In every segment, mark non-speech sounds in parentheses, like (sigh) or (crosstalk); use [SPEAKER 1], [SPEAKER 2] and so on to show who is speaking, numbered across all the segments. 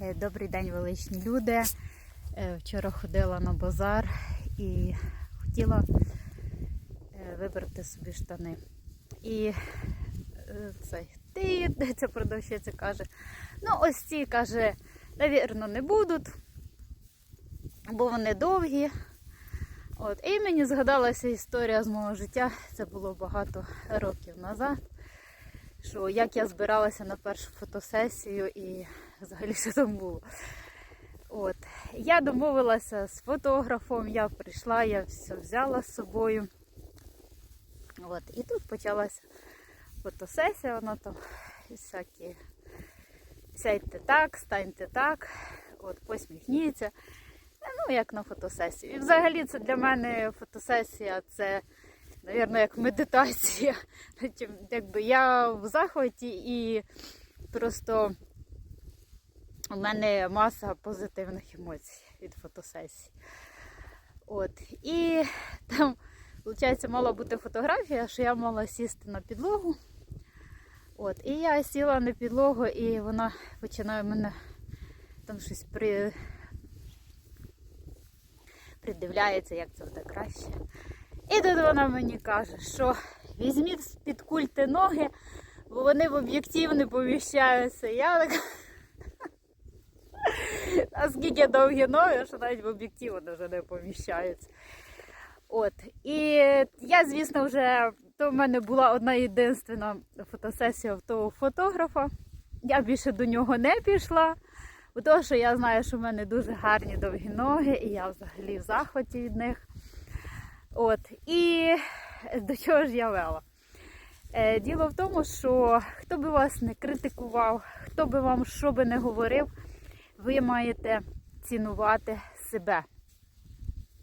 [SPEAKER 1] Е, Добрий день, величні люди. Е, Вчора ходила на базар і хотіла е, вибрати собі штани. І цей ти, ця продавщиця каже, ну ось ці каже, навірно, не будуть, бо вони довгі. От. І мені згадалася історія з мого життя, це було багато років назад. Що як я збиралася на першу фотосесію і (laughs) взагалі що там було. От. Я домовилася з фотографом, я прийшла, я все взяла з собою. От. І тут почалася фотосесія, вона там всякі сядьте так, станьте так, от, посміхніться. Ну, як на фотосесію. І взагалі це для мене фотосесія це, мабуть, як медитація. (laughs) Якби я в захваті і просто у мене маса позитивних емоцій від фотосесії. От. І там, виходить, мала бути фотографія, що я мала сісти на підлогу. От. І я сіла на підлогу, і вона починає мене там щось при... придивляється, як це буде краще. І тут вона мені каже, що візьміть з-під культи ноги, бо вони в об'єктив не поміщаються. Я така. Наскільки довгі ноги, що навіть в об'єктив вони вже не поміщаються. От. І я, звісно, вже то в мене була одна єдинственна фотосесія в того фотографа. Я більше до нього не пішла, бо того, що я знаю, що в мене дуже гарні довгі ноги, і я взагалі в захваті від них. От. І до чого ж я вела? Е, Діло в тому, що хто би вас не критикував, хто би вам що би не говорив, ви маєте цінувати себе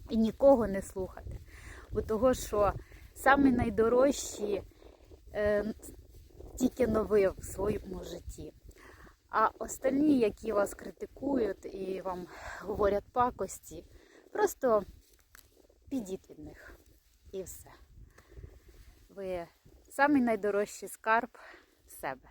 [SPEAKER 1] і нікого не слухати. Бо того, що самі найдорожчі е, тільки нови в своєму житті. А остальні, які вас критикують і вам говорять пакості, просто підіть від них. І все. Ви самий найдорожчий скарб в себе.